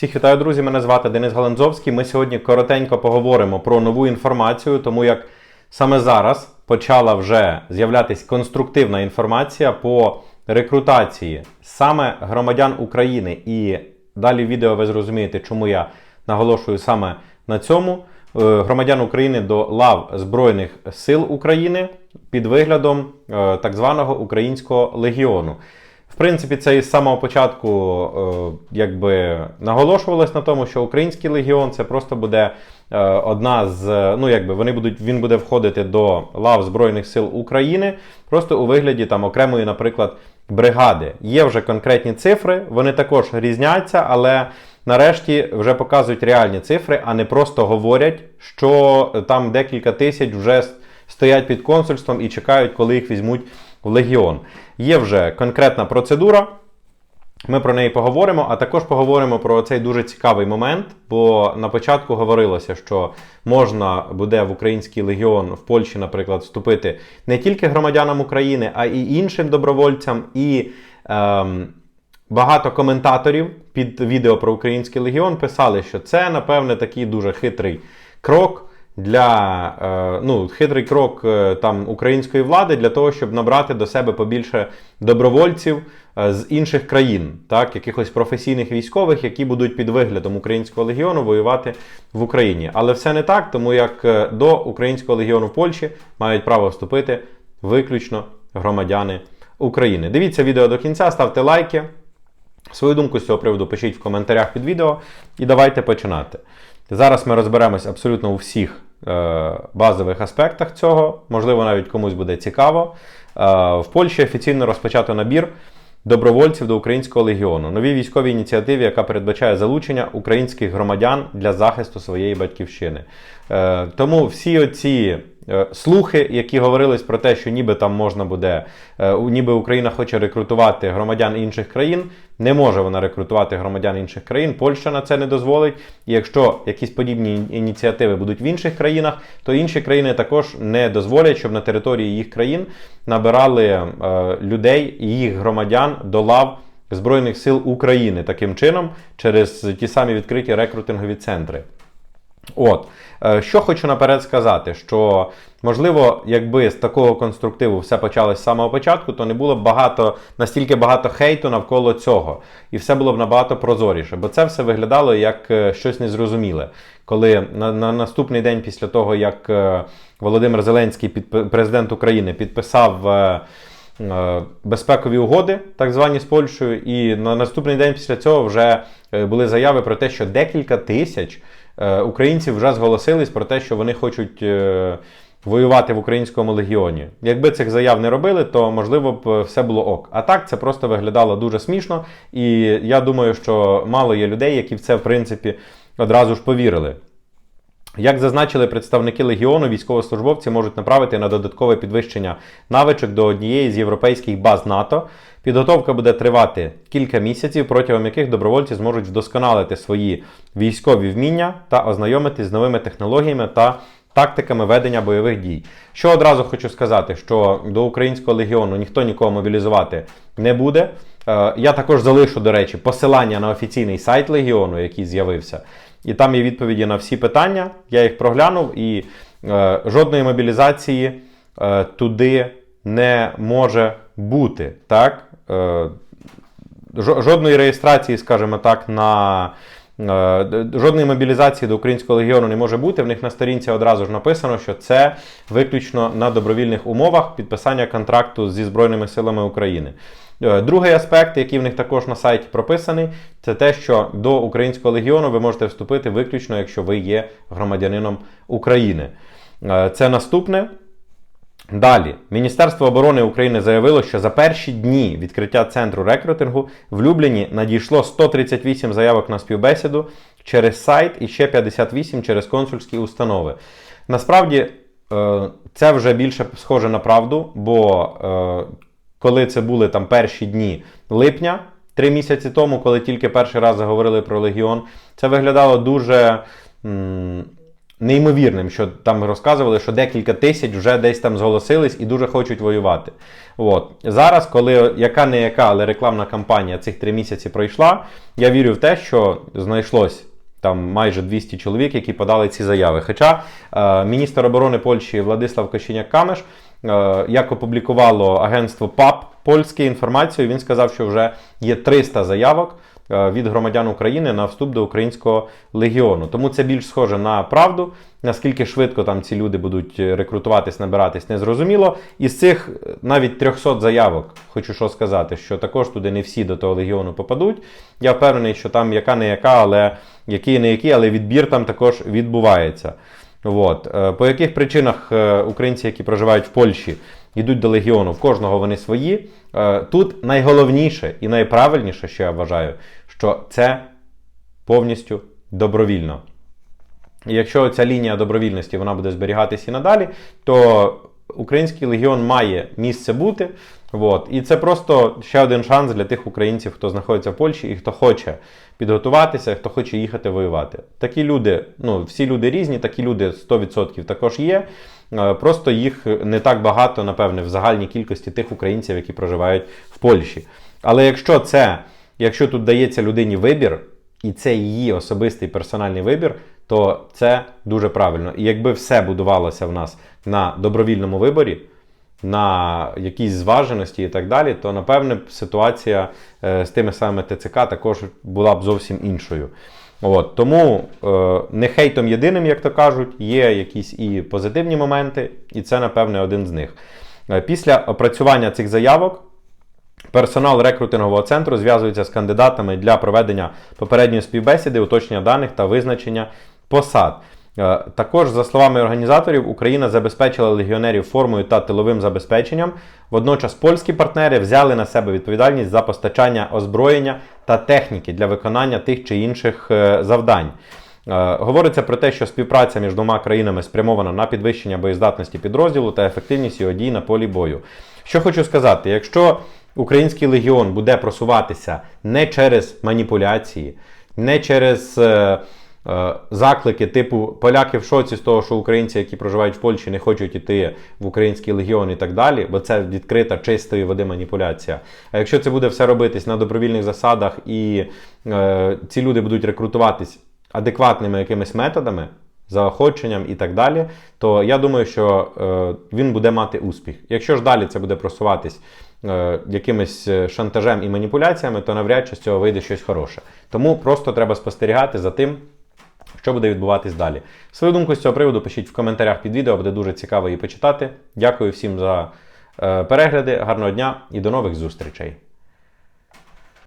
Всіх вітаю, друзі! Мене звати Денис Галанзовський. Ми сьогодні коротенько поговоримо про нову інформацію, тому як саме зараз почала вже з'являтися конструктивна інформація по рекрутації саме громадян України. І далі в відео ви зрозумієте, чому я наголошую саме на цьому. Е, Громадян України до лав Збройних сил України під виглядом е, так званого Українського легіону. Принципі, це із самого початку е, якби наголошувалось на тому, що Український легіон це просто буде е, одна з. Ну, якби вони будуть, він буде входити до лав Збройних сил України, просто у вигляді там окремої, наприклад, бригади. Є вже конкретні цифри, вони також різняться, але нарешті вже показують реальні цифри, а не просто говорять, що там декілька тисяч вже стоять під консульством і чекають, коли їх візьмуть легіон. Є вже конкретна процедура. Ми про неї поговоримо, а також поговоримо про цей дуже цікавий момент, бо на початку говорилося, що можна буде в український легіон в Польщі, наприклад, вступити не тільки громадянам України, а й іншим добровольцям. І ем, багато коментаторів під відео про український легіон писали, що це, напевне, такий дуже хитрий крок для е, ну, хитрий крок е, там української влади для того, щоб набрати до себе побільше добровольців е, з інших країн, так, якихось професійних військових, які будуть під виглядом українського легіону воювати в Україні. Але все не так, тому як до українського легіону в Польщі мають право вступити виключно громадяни України. Дивіться відео до кінця, ставте лайки. Свою думку з цього приводу пишіть в коментарях під відео і давайте починати. Зараз ми розберемось абсолютно у всіх базових аспектах цього, можливо, навіть комусь буде цікаво. Е, в Польщі офіційно розпочато набір добровольців до Українського легіону, новій військовій ініціативі, яка передбачає залучення українських громадян для захисту своєї батьківщини. Е, тому всі оці е, слухи, які говорились про те, що ніби там можна буде, е, ніби Україна хоче рекрутувати громадян інших країн, не може вона рекрутувати громадян інших країн. Польща на це не дозволить. І якщо якісь подібні ініціативи будуть в інших країнах, то інші країни також не дозволять, щоб на території їх країн набирали людей і їх громадян до лав. Збройних сил України таким чином через ті самі відкриті рекрутингові центри. От, е, що хочу наперед сказати, що можливо, якби з такого конструктиву все почалось з самого початку, то не було б багато настільки багато хейту навколо цього, і все було б набагато прозоріше, бо це все виглядало як е, щось незрозуміле. Коли на, на наступний день після того, як е, Володимир Зеленський, під, президент України, підписав. Безпекові угоди, так звані з Польщею, і на наступний день після цього вже були заяви про те, що декілька тисяч Е, українців вже зголосились про те, що вони хочуть е, воювати в українському легіоні. Якби цих заяв не робили, то можливо б все було ок. А так це просто виглядало дуже смішно, і я думаю, що мало є людей, які в це в принципі одразу ж повірили. Як зазначили представники легіону, військовослужбовці можуть направити на додаткове підвищення навичок до однієї з європейських баз НАТО. Підготовка буде тривати кілька місяців, протягом яких добровольці зможуть вдосконалити свої військові вміння та ознайомитись з новими технологіями та тактиками ведення бойових дій. Що одразу хочу сказати, що до українського легіону ніхто нікого мобілізувати не буде. Е, я також залишу, до речі, посилання на офіційний сайт легіону, який з'явився. І там є відповіді на всі питання. Я їх проглянув, і е, жодної мобілізації е, туди не може бути. Так? Е, жодної реєстрації, скажімо так, на е, жодної мобілізації до українського легіону не може бути. В них на сторінці одразу ж написано, що це виключно на добровільних умовах підписання контракту зі Збройними силами України. Е, другий аспект, який в них також на сайті прописаний, це те, що до українського легіону ви можете вступити виключно, якщо ви є громадянином України. Це наступне. Далі, Міністерство оборони України заявило, що за перші дні відкриття центру рекрутингу в Любліні надійшло 138 заявок на співбесіду через сайт і ще 58 через консульські установи. Насправді, е, це вже більше схоже на правду, бо е, коли це були там перші дні липня, три місяці тому, коли тільки перший раз заговорили про Легіон, це виглядало дуже неймовірним, що там розказували, що декілька тисяч вже десь там зголосились і дуже хочуть воювати. От. Зараз, коли яка не яка, але рекламна кампанія цих три місяці пройшла, я вірю в те, що знайшлось там майже 200 чоловік, які подали ці заяви. Хоча е, міністр оборони Польщі Владислав Кощеняк-Камеш, е, як опублікувало агентство ПАП польське інформацію, він сказав, що вже є 300 заявок е, від громадян України на вступ до українського легіону. Тому це більш схоже на правду. Наскільки швидко там ці люди будуть рекрутуватись, набиратись, незрозуміло. Із цих е, навіть 300 заявок, хочу що сказати, що також туди не всі до того легіону попадуть. Я впевнений, що там яка не яка, але які не які, але відбір там також відбувається. От. Е, По яких причинах е, українці, які проживають в Польщі, йдуть до легіону, в кожного вони свої. Е, Тут найголовніше і найправильніше, що я вважаю, що це повністю добровільно. І якщо ця лінія добровільності вона буде зберігатися і надалі, то український легіон має місце бути. От. І це просто ще один шанс для тих українців, хто знаходиться в Польщі і хто хоче підготуватися, хто хоче їхати воювати. Такі люди, ну всі люди різні, такі люди 100% також є. Е, Просто їх не так багато, напевне, в загальній кількості тих українців, які проживають в Польщі. Але якщо це, якщо тут дається людині вибір, і це її особистий персональний вибір, то це дуже правильно. І якби все будувалося в нас на добровільному виборі, на якійсь зваженості і так далі, то напевне ситуація е, з тими самими ТЦК також була б зовсім іншою. От, тому е, не хейтом єдиним, як то кажуть, є якісь і позитивні моменти, і це, напевне, один з них. Е, Після опрацювання цих заявок. Персонал рекрутингового центру зв'язується з кандидатами для проведення попередньої співбесіди, уточнення даних та визначення посад. Е, Також, за словами організаторів, Україна забезпечила легіонерів формою та тиловим забезпеченням. Водночас польські партнери взяли на себе відповідальність за постачання озброєння та техніки для виконання тих чи інших е, завдань. Е, Говориться про те, що співпраця між двома країнами спрямована на підвищення боєздатності підрозділу та ефективність його дій на полі бою. Що хочу сказати, якщо український легіон буде просуватися не через маніпуляції, не через заклики типу поляки в шоці з того, що українці, які проживають в Польщі, не хочуть іти в український легіон і так далі, бо це відкрита чистої води маніпуляція. А якщо це буде все робитись на добровільних засадах і е, ці люди будуть рекрутуватись адекватними якимись методами, заохоченням і так далі, то я думаю, що е, він буде мати успіх. Якщо ж далі це буде просуватись е, якимось е, шантажем і маніпуляціями, то навряд чи з цього вийде щось хороше. Тому просто треба спостерігати за тим. Що буде відбуватись далі? Свою думку з цього приводу пишіть в коментарях під відео, буде дуже цікаво її почитати. Дякую всім за е, перегляди, гарного дня і до нових зустрічей!